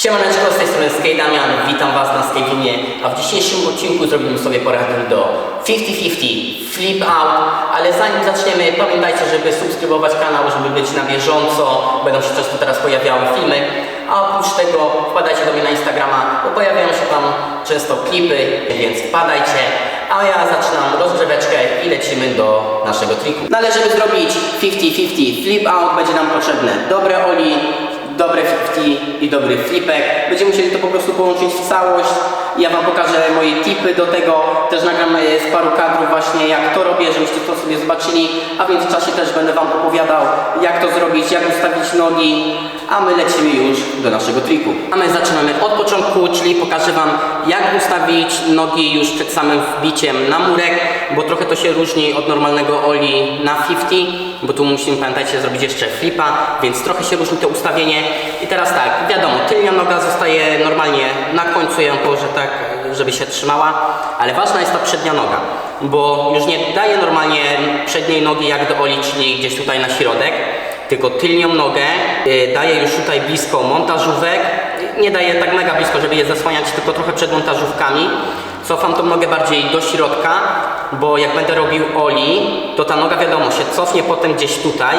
Siemaneczko, z tej strony Skate Damian, witam Was na Skate'unie, a w dzisiejszym odcinku zrobimy sobie poradnik do 50-50 Flip Out, ale zanim zaczniemy, pamiętajcie, żeby subskrybować kanał, żeby być na bieżąco, będą się często teraz pojawiały filmy, a oprócz tego wpadajcie do mnie na Instagrama, bo pojawiają się tam często klipy, więc wpadajcie, a ja zaczynam rozgrzeweczkę i lecimy do naszego triku. No ale żeby zrobić 50-50 Flip Out, będzie nam potrzebne. Dobre oli, dobre 50 i dobry flipek. Będziemy musieli to po prostu połączyć w całość. Ja Wam pokażę moje tipy do tego. Też nagram z paru kadrów właśnie jak to robię, żebyście to sobie zobaczyli. A w międzyczasie też będę Wam opowiadał jak to zrobić, jak ustawić nogi. A my lecimy już do naszego triku. A my zaczynamy od początku, czyli pokażę Wam jak ustawić nogi już przed samym wbiciem na murek, bo trochę to się różni od normalnego oli na 50, bo tu musimy, pamiętajcie, zrobić jeszcze flipa, więc trochę się różni to ustawienie. I teraz tak, wiadomo, tylnia noga zostaje normalnie na końcu, ją położę tak, żeby się trzymała, ale ważna jest ta przednia noga, bo już nie daję normalnie przedniej nogi jak do oli, czyli gdzieś tutaj na środek, tylko tylnią nogę y, daję już tutaj blisko montażówek, nie daję tak mega blisko, żeby je zasłaniać, tylko trochę przed montażówkami. Cofam tą nogę bardziej do środka, bo jak będę robił oli, to ta noga wiadomo się cofnie potem gdzieś tutaj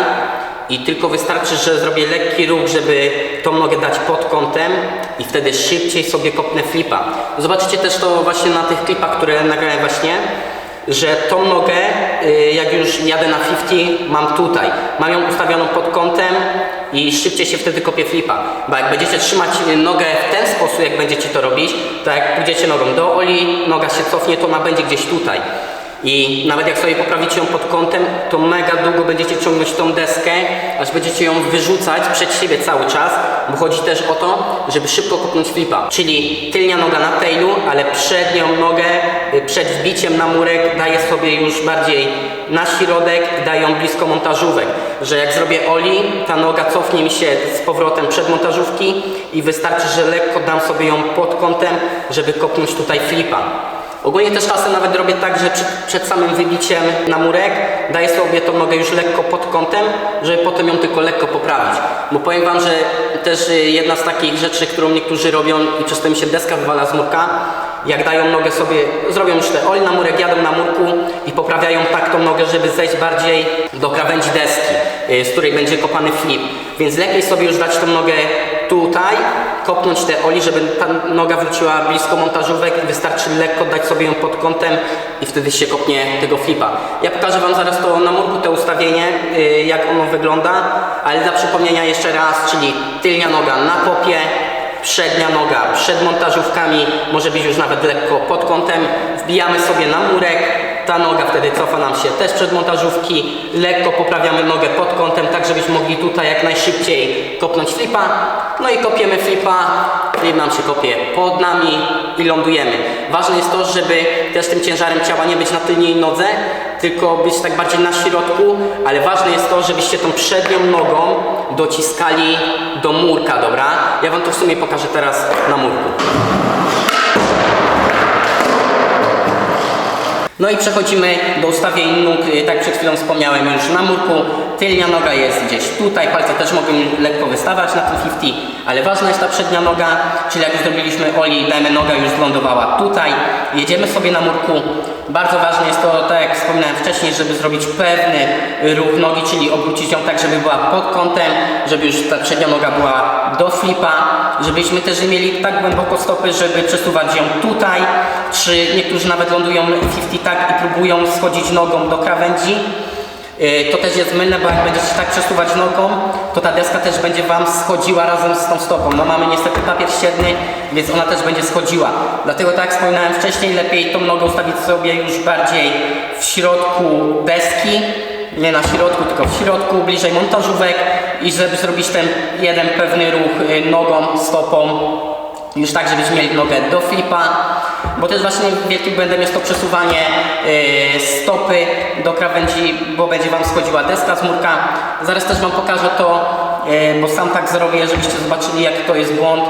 i tylko wystarczy, że zrobię lekki ruch, żeby tą nogę dać pod kątem i wtedy szybciej sobie kopnę flipa. Zobaczycie też to właśnie na tych klipach, które nagrałem właśnie, że tą nogę, y, jak już jadę na 50, mam tutaj. Mam ją ustawioną pod kątem i szybciej się wtedy kopie flipa. Bo jak będziecie trzymać nogę w ten sposób, jak będziecie to robić, to jak pójdziecie nogą do oli, noga się cofnie, to ona będzie gdzieś tutaj. I nawet jak sobie poprawicie ją pod kątem, to mega długo będziecie ciągnąć tą deskę, aż będziecie ją wyrzucać przed siebie cały czas, bo chodzi też o to, żeby szybko kopnąć flipa. Czyli tylnia noga na tailu, ale przednią nogę y, przed wbiciem na murek daję sobie już bardziej na środek, daję ją blisko montażówek, że jak zrobię oli, ta noga cofnie mi się z powrotem przed montażówki i wystarczy, że lekko dam sobie ją pod kątem, żeby kopnąć tutaj flipa. Ogólnie też czasem nawet robię tak, że przed, przed samym wybiciem na murek daję sobie tą nogę już lekko pod kątem, żeby potem ją tylko lekko poprawić. Bo powiem Wam, że też y, jedna z takich rzeczy, którą niektórzy robią i przez to mi się deska wywala z murka, jak dają nogę sobie, zrobią już te oli na murek, jadą na murku i poprawiają tak tą nogę, żeby zejść bardziej do krawędzi deski, y, z której będzie kopany flip. Więc lepiej sobie już dać tą nogę tutaj, kopnąć te oli, żeby ta noga wróciła blisko montażówek i wystarczy lekko dać sobie ją pod kątem i wtedy się kopnie tego flipa. Ja pokażę Wam zaraz to na murku, to ustawienie, y, jak ono wygląda, ale dla przypomnienia jeszcze raz, czyli tylnia noga na popie, przednia noga przed montażówkami, może być już nawet lekko pod kątem, wbijamy sobie na murek, ta noga wtedy cofa nam się też przed montażówki, lekko poprawiamy nogę pod kątem, tak żebyśmy mogli tutaj jak najszybciej kopnąć flipa, no i kopiemy flipa, flip nam się kopie pod nami i lądujemy. Ważne jest to, żeby też tym ciężarem ciała nie być na tylnej nodze, tylko być tak bardziej na środku, ale ważne jest to, żebyście tą przednią nogą dociskali do murka, dobra? Ja Wam to w sumie pokażę teraz na murku. No i przechodzimy do ustawień nóg, y, tak przed chwilą wspomniałem już na murku. Tylnia noga jest gdzieś tutaj, palce też mogą lekko wystawać na tym 50, ale ważna jest ta przednia noga, czyli jak już zrobiliśmy oli, dajmy noga już wlądowała tutaj. Jedziemy sobie na murku. Bardzo ważne jest to, tak jak wspominałem wcześniej, żeby zrobić pewny ruch nogi, czyli obrócić ją tak, żeby była pod kątem, żeby już ta przednia noga była do flipa, żebyśmy też mieli tak głęboko stopy, żeby przesuwać ją tutaj, czy niektórzy nawet lądują 50 tak i próbują schodzić nogą do krawędzi. Yy, To też jest mylne, bo jak będziecie tak przesuwać nogą, to ta deska też będzie Wam schodziła razem z tą stopą. No mamy niestety papier ścierny, więc ona też będzie schodziła. Dlatego tak jak wspominałem wcześniej, lepiej tą nogę ustawić sobie już bardziej w środku deski, nie na środku, tylko w środku, bliżej montażówek i żeby zrobić ten jeden pewny ruch yy, nogą, stopą, już tak, żebyśmy mieli nogę do flipa, bo też właśnie wielkim błędem jest to przesuwanie yy, stopy do krawędzi, bo będzie Wam schodziła deska z murka. Zaraz też Wam pokażę to, yy, bo sam tak zrobię, żebyście zobaczyli jaki to jest błąd.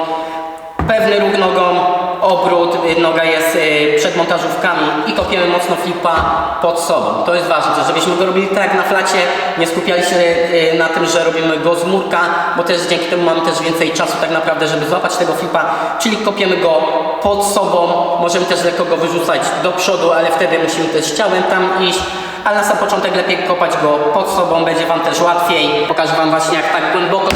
Pewny ruch nogą, obrót, noga jest y, przed montażówkami i kopiemy mocno flipa pod sobą. To jest ważne, żebyśmy go robili tak na flacie, nie skupiali się y, na tym, że robimy go z murka, bo też dzięki temu mamy też więcej czasu tak naprawdę, żeby złapać tego flipa, czyli kopiemy go pod sobą, możemy też lekko go wyrzucać do przodu, ale wtedy musimy też ciałem tam iść, ale na sam początek lepiej kopać go pod sobą, będzie Wam też łatwiej. Pokażę Wam właśnie jak tak głęboko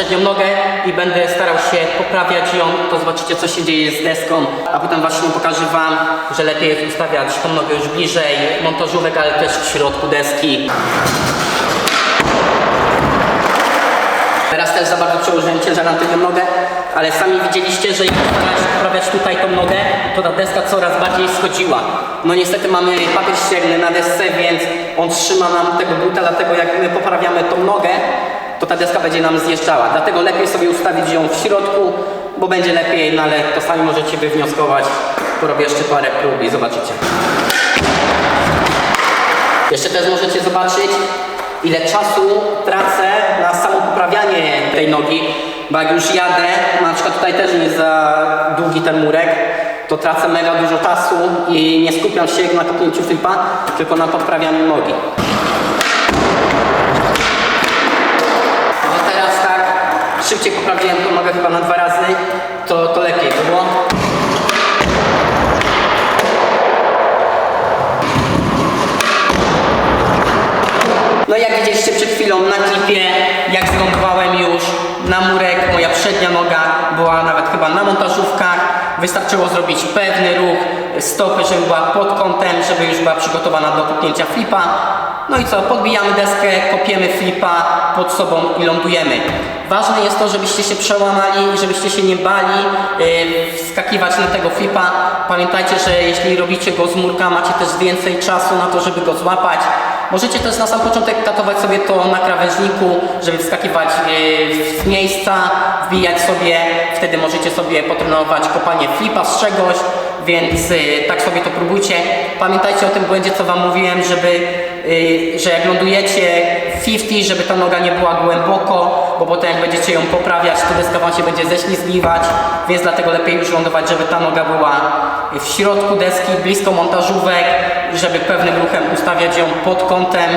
przednią nogę i będę starał się poprawiać ją, to zobaczycie co się dzieje z deską, a potem właśnie pokażę Wam, że lepiej jest ustawiać tą nogę już bliżej montażówek, ale też w środku deski. Teraz też za bardzo przełożyłem ciężar na tę nogę, ale sami widzieliście, że jak starałem się poprawiać tutaj tą nogę, to ta deska coraz bardziej schodziła. No niestety mamy papier ścierny na desce, więc on trzyma nam tego buta, dlatego jak my poprawiamy tą nogę, to ta deska będzie nam zjeżdżała. Dlatego lepiej sobie ustawić ją w środku, bo będzie lepiej, no ale to sami możecie wywnioskować. Porobię jeszcze parę prób i zobaczycie. Jeszcze też możecie zobaczyć, ile czasu tracę na samo poprawianie tej nogi, bo jak już jadę, na przykład tutaj też nie za długi ten murek, to tracę mega dużo czasu i nie skupiam się na kopnięciu flipa, tylko na podprawianiu nogi. No teraz tak, szybciej chyba na dwa razy, to, to lepiej było. No jak widzieliście przed chwilą na klipie, jak zlądowałem już na murek, moja przednia noga była nawet chyba na montażówkach. Wystarczyło zrobić pewny ruch stopy, żeby była pod kątem, żeby już była przygotowana do kopnięcia flipa. No i co, podbijamy deskę, kopiemy flipa pod sobą i lądujemy. Ważne jest to, żebyście się przełamali, żebyście się nie bali yy, wskakiwać na tego flipa. Pamiętajcie, że jeśli robicie go z murka, macie też więcej czasu na to, żeby go złapać. Możecie też na sam początek katować sobie to na krawężniku, żeby wskakiwać yy, w miejsca, wbijać sobie, wtedy możecie sobie potrenować kopanie flipa z czegoś, więc yy, tak sobie to próbujcie. Pamiętajcie o tym błędzie, co Wam mówiłem, żeby, yy, że jak lądujecie 50, żeby ta noga nie była głęboko, bo potem jak będziecie ją poprawiać, to deska Wam się będzie ześlizgiwać, więc dlatego lepiej już lądować, żeby ta noga była w środku deski, blisko montażówek, żeby pewnym ruchem ustawiać ją pod kątem.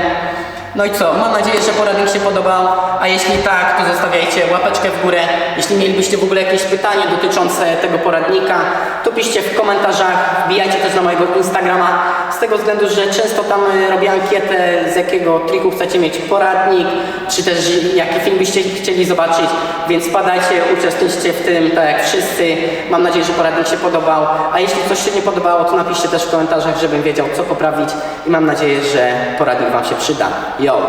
No i co, mam nadzieję, że poradnik się podobał, a jeśli tak, to zostawiajcie łapeczkę w górę. Jeśli mielibyście w ogóle jakieś pytanie dotyczące tego poradnika, to piszcie w komentarzach, wbijajcie też na mojego Instagrama, z tego względu, że często tam y, robię ankietę, z jakiego triku chcecie mieć poradnik, czy też jaki film byście chcieli zobaczyć, więc wpadajcie, uczestniczcie w tym, tak jak wszyscy. Mam nadzieję, że poradnik się podobał, a jeśli coś się nie podobało, to napiszcie też w komentarzach, żebym wiedział, co poprawić i mam nadzieję, że poradnik Wam się przyda. 要